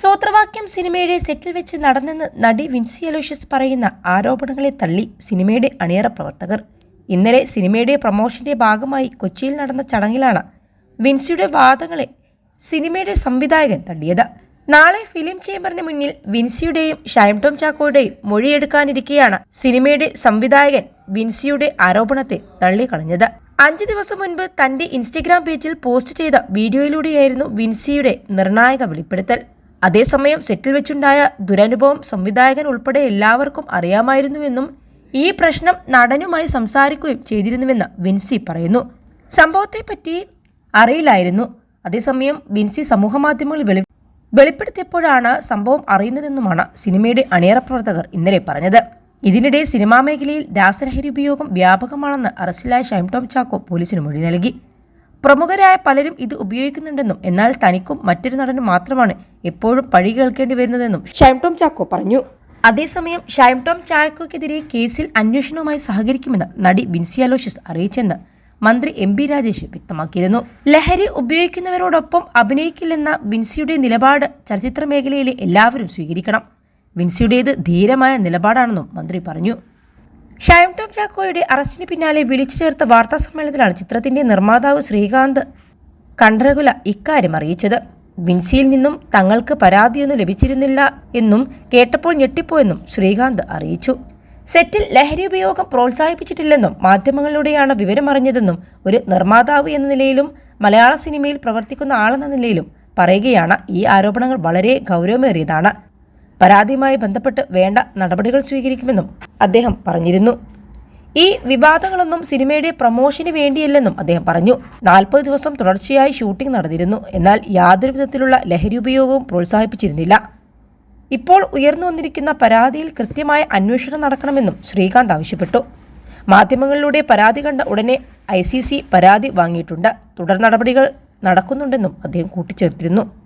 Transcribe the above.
സൂത്രവാക്യം സിനിമയുടെ സെറ്റിൽ വെച്ച് നടന്നെന്ന് നടി വിൻസി അലോഷ്യസ് പറയുന്ന ആരോപണങ്ങളെ തള്ളി സിനിമയുടെ അണിയറ പ്രവർത്തകർ. ഇന്നലെ സിനിമയുടെ പ്രൊമോഷന്റെ ഭാഗമായി കൊച്ചിയിൽ നടന്ന ചടങ്ങിലാണ് വിൻസിയുടെ വാദങ്ങളെ സിനിമയുടെ സംവിധായകൻ തള്ളിയത്. നാളെ ഫിലിം ചേംബറിന് മുന്നിൽ വിൻസിയുടെയും ഷൈം ടോം ചാക്കോയുടെയും മൊഴിയെടുക്കാനിരിക്കെയാണ് സിനിമയുടെ സംവിധായകൻ വിൻസിയുടെ ആരോപണത്തെ തള്ളിക്കളഞ്ഞത്. അഞ്ച് ദിവസം മുൻപ് തന്റെ ഇൻസ്റ്റഗ്രാം പേജിൽ പോസ്റ്റ് ചെയ്ത വീഡിയോയിലൂടെയായിരുന്നു വിൻസിയുടെ നിർണായക വെളിപ്പെടുത്തൽ. അതേസമയം സെറ്റിൽ വെച്ചുണ്ടായ ദുരനുഭവം സംവിധായകൻ ഉൾപ്പെടെ എല്ലാവർക്കും അറിയാമായിരുന്നുവെന്നും ഈ പ്രശ്നം നടനുമായി സംസാരിക്കുകയും ചെയ്തിരുന്നുവെന്ന് വിൻസി പറയുന്നു. സംഭവത്തെപ്പറ്റി അറിയില്ലായിരുന്നു. അതേസമയം വിൻസി സമൂഹമാധ്യമങ്ങളിൽ വെളി വെളിപ്പെടുത്തിയപ്പോഴാണ് സംഭവം അറിയുന്നതെന്നുമാണ് സിനിമയുടെ അണിയറ പ്രവർത്തകർ ഇന്നലെ പറഞ്ഞത്. ഇതിനിടെ സിനിമാ മേഖലയിൽ രാസലഹരി ഉപയോഗം വ്യാപകമാണെന്ന് അറസ്റ്റിലായ ഷൈംടോം ചാക്കോ പോലീസിന് മൊഴി നൽകി. പ്രമുഖരായ പലരും ഇത് ഉപയോഗിക്കുന്നുണ്ടെന്നും എന്നാൽ തനിക്കും മറ്റൊരു നടനും മാത്രമാണ് എപ്പോഴും പഴി കേൾക്കേണ്ടി വരുന്നതെന്നും ഷൈം ടോം ചാക്കോ പറഞ്ഞു. അതേസമയം ഷൈം ടോം ചാക്കോക്കെതിരെ കേസിൽ അന്വേഷണവുമായി സഹകരിക്കുമെന്ന് നടി ബിൻസി അലോഷ്യസ് അറിയിച്ചെന്ന് മന്ത്രി എം ബി രാജേഷ് വ്യക്തമാക്കിയിരുന്നു. ലഹരി ഉപയോഗിക്കുന്നവരോടൊപ്പം അഭിനയിക്കില്ലെന്ന ബിൻസിയുടെ നിലപാട് ചലച്ചിത്ര മേഖലയിലെ എല്ലാവരും സ്വീകരിക്കണം. ബിൻസിയുടേത് ധീരമായ നിലപാടാണെന്നും മന്ത്രി പറഞ്ഞു. ഷൈം ടോം ചാക്കോയുടെ അറസ്റ്റിന് പിന്നാലെ വിളിച്ചു ചേർത്ത വാർത്താ സമ്മേളനത്തിലാണ് ചിത്രത്തിന്റെ നിർമ്മാതാവ് ശ്രീകാന്ത് കണ്ഠരകുല ഇക്കാര്യം അറിയിച്ചത്. വിൻസിയിൽ നിന്നും തങ്ങൾക്ക് പരാതിയൊന്നും ലഭിച്ചിരുന്നില്ല എന്നും കേട്ടപ്പോൾ ഞെട്ടിപ്പോയെന്നും ശ്രീകാന്ത് അറിയിച്ചു. സെറ്റിൽ ലഹരി ഉപയോഗം പ്രോത്സാഹിപ്പിച്ചിട്ടില്ലെന്നും മാധ്യമങ്ങളിലൂടെയാണ് വിവരമറിഞ്ഞതെന്നും ഒരു നിർമ്മാതാവ് എന്ന നിലയിലും മലയാള സിനിമയിൽ പ്രവർത്തിക്കുന്ന ആളെന്ന നിലയിലും പറയുകയാണ് ഈ ആരോപണങ്ങൾ വളരെ ഗൗരവമേറിയതാണ്. പരാതിയുമായി ബന്ധപ്പെട്ട് വേണ്ട നടപടികൾ സ്വീകരിക്കുമെന്നും അദ്ദേഹം പറഞ്ഞിരുന്നു. ഈ വിവാദങ്ങളൊന്നും സിനിമയുടെ പ്രമോഷന് വേണ്ടിയല്ലെന്നും അദ്ദേഹം പറഞ്ഞു. നാൽപ്പത് ദിവസം തുടർച്ചയായി ഷൂട്ടിംഗ് നടന്നിരുന്നു. എന്നാൽ യാതൊരു വിധത്തിലുള്ള ലഹരി ഉപയോഗവും പ്രോത്സാഹിപ്പിച്ചിരുന്നില്ല. ഇപ്പോൾ ഉയർന്നു വന്നിരിക്കുന്ന പരാതിയിൽ കൃത്യമായ അന്വേഷണം നടക്കണമെന്നും ശ്രീകാന്ത് ആവശ്യപ്പെട്ടു. മാധ്യമങ്ങളിലൂടെ പരാതി കണ്ട ഉടനെ ഐ പരാതി വാങ്ങിയിട്ടുണ്ട്. തുടർ നടപടികൾ നടക്കുന്നുണ്ടെന്നും അദ്ദേഹം കൂട്ടിച്ചേർത്തിരുന്നു.